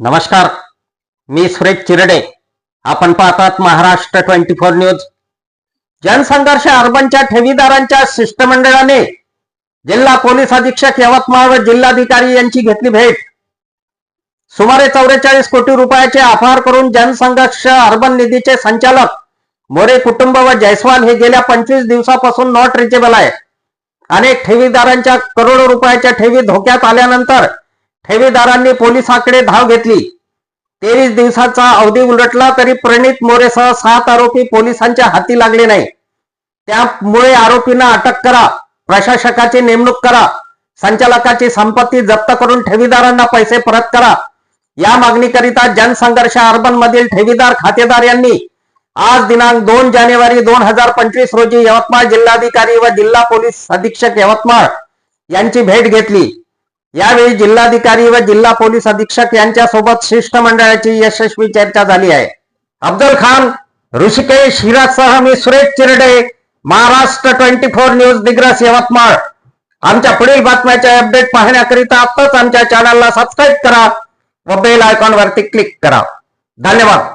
नमस्कार मी सुरेश चिरडे. आपण पाहतात Maharashtra twenty four news. Jansangharsh अर्बनच्या ठेवीदारांच्या शिष्टमंडळाने जिल्हा पोलीस अधीक्षक यवतमाळ व जिल्हाधिकारी यांची घेतली भेट. सुमारे चौवेचाळीस कोटी रुपयाचे आभार करून जनसंघर्ष अर्बन निधीचे संचालक मोरे कुटुंब व जयस्वाल हे गेल्या पंचवीस दिवसापासून नॉट रिचेबल आहे अनेक ठेवीदारांच्या करोडो रुपयाच्या ठेवी धोक्यात आल्यानंतर ठेवीदारांनी पोलिसांकडे धाव घेतली. तेवीस दिवसाचा अवधी उलटला तरी प्रणित मोरेसह सात आरोपी पोलिसांच्या हाती लागले नाही. त्यामुळे आरोपींना अटक करा प्रशासकाची नेमणूक करा संचालकाची संपत्ती जप्त करून ठेवीदारांना पैसे परत करा. या मागणीकरिता जनसंघर्ष अर्बन मधील ठेवीदार खातेदार यांनी आज दिनांक दोन जानेवारी दोन हजार पंचवीस रोजी यवतमाळ जिल्हाधिकारी व जिल्हा पोलीस अधीक्षक यवतमाळ यांची भेट घेतली. यावेळी जिल्हाधिकारी व जिल्हा पोलीस अधीक्षक यांच्यासोबत शिष्टमंडळाची यशस्वी चर्चा झाली आहे. अब्दुल खान ऋषिकेश हिरासह मी Suresh Chirde Maharashtra twenty four news Digras Yavatmal. आमच्या पुढील बातम्याचे अपडेट पाहण्याकरिता आत्ताच आमच्या चॅनलला सबस्क्राईब करा व बेल आयकॉन वरती क्लिक करा. धन्यवाद.